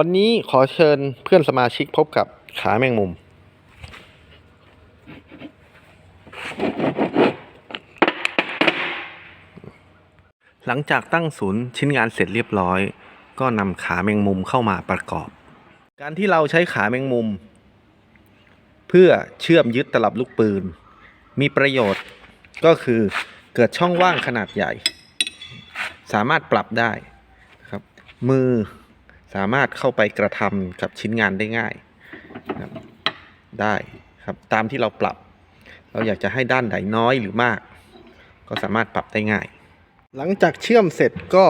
วันนี้ขอเชิญเพื่อนสมาชิกพบกับขาแมงมุม หลังจากตั้งศูนย์ชิ้นงานเสร็จเรียบร้อย ก็นำขาแมงมุมเข้ามาประกอบ การที่เราใช้ขาแมงมุม เพื่อเชื่อมยึดตลับลูกปืน มีประโยชน์ก็คือเกิดช่องว่างขนาดใหญ่ สามารถปรับได้ครับมือ สามารถเข้าไปกระทำกับชิ้นงานได้ง่ายครับได้ครับตามที่เราปรับ เราอยากจะให้ด้านไหนน้อยหรือมาก ก็สามารถปรับได้ง่าย หลังจากเชื่อมเสร็จก็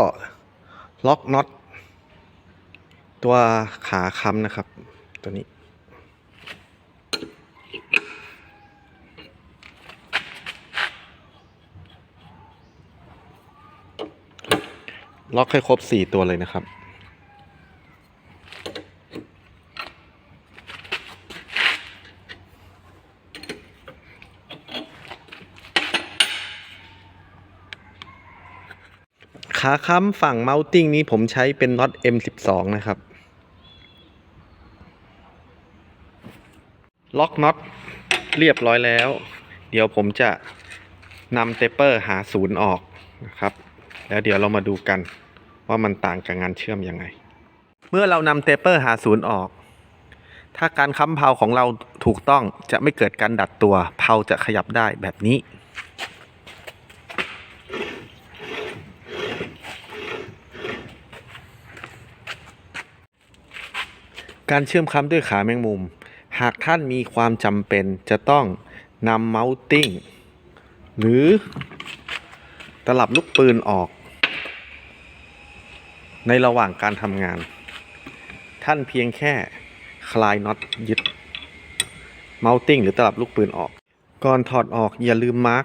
ล็อกน็อตตัวขาค้ำนะครับ ตัวนี้ ล็อกให้ครบ 4 ตัวเลยนะครับ ขาค้ำฝั่งเมาติ้งนี้ผมใช้เป็นน็อต M12 นะครับ ล็อกน็อตเรียบร้อยแล้ว เดี๋ยวผมจะนำเตปเปอร์หาศูนย์ออกนะครับ แล้วเดี๋ยวเรามาดูกันว่ามันต่างกับงานเชื่อมยังไง เมื่อเรานำเตปเปอร์หาศูนย์ออก ถ้าการค้ำเพาของเราถูกต้องจะไม่เกิดการดัดตัว เพาจะขยับได้แบบนี้ การเชื่อมค้ำด้วยขาแมงมุม หากท่านมีความจำเป็นจะต้องนำเมาส์ติ้ง หรือตลับลูกปืนออก ในระหว่างการทำงาน ท่านเพียงแค่คลายน็อตยึดเมาส์ติ้งหรือตลับลูกปืนออก ก่อนถอดออกอย่าลืมมาร์ก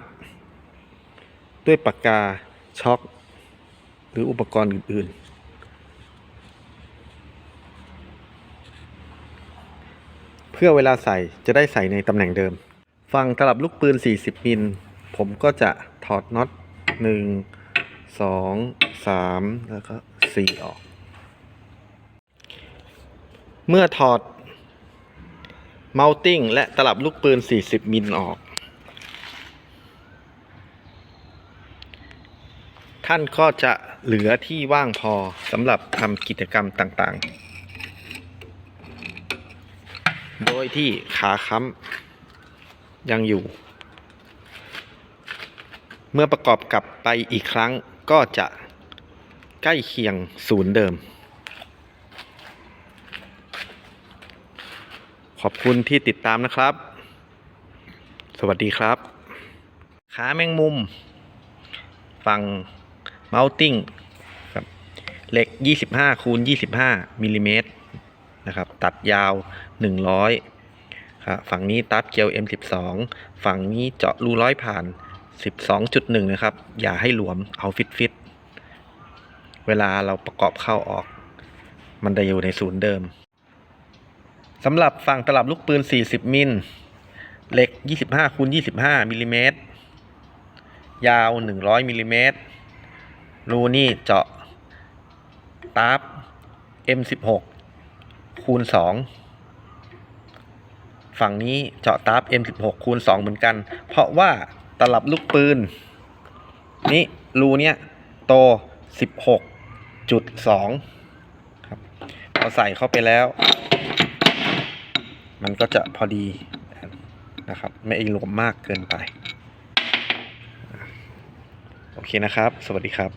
ด้วยปากกาช็อคหรืออุปกรณ์อื่นๆ พื่อเวลาใส่จะได้ใส่ในตำแหน่งเดิม ฝั่งตลับลูกปืน 40 มิล ผมก็จะถอดน็อต 1 2 3 แล้วก็ 4 ออก เมื่อถอดเมาติ้งและตลับลูกปืน 40 มิลออก ท่านก็จะเหลือที่ว่างพอสำหรับทำกิจกรรมต่างๆ โดยที่ขาค้ำยังอยู่ เมื่อประกอบกับไปอีกครั้งก็จะใกล้เคียงศูนย์เดิม ขอบคุณที่ติดตามนะครับ สวัสดีครับ ขาแมงมุม ฝั่งเมาติ้งเหล็ก 25คูณ25มิลลิเมตร นะครับ ตัดยาว 100ครับฝั่งนี้ตัดเกลียว M12 ฝั่งนี้เจาะรูร้อยผ่าน 12.1 นะครับ อย่าให้หลวมเอาฟิตฟิตเวลาเราประกอบเข้าออก มันจะอยู่ในศูนย์เดิมสำหรับฝั่งตลับลูกปืน 40 มิลเหล็ก 25คูณ25มิลลิเมตรยาว 100มิลลิเมตรรูนี่เจาะตาร์ป M16 คูณ 2 ฝั่งนี้เจาะตาร์ป M16 คูณ 2 เหมือนกัน เพราะว่าตลับลูกปืน นี่รูเนี้ยโต 16.2 ครับพอใส่เข้าไปแล้ว มันก็จะพอดีนะครับ ไม่หลวมมากเกินไป โอเคนะครับ สวัสดีครับ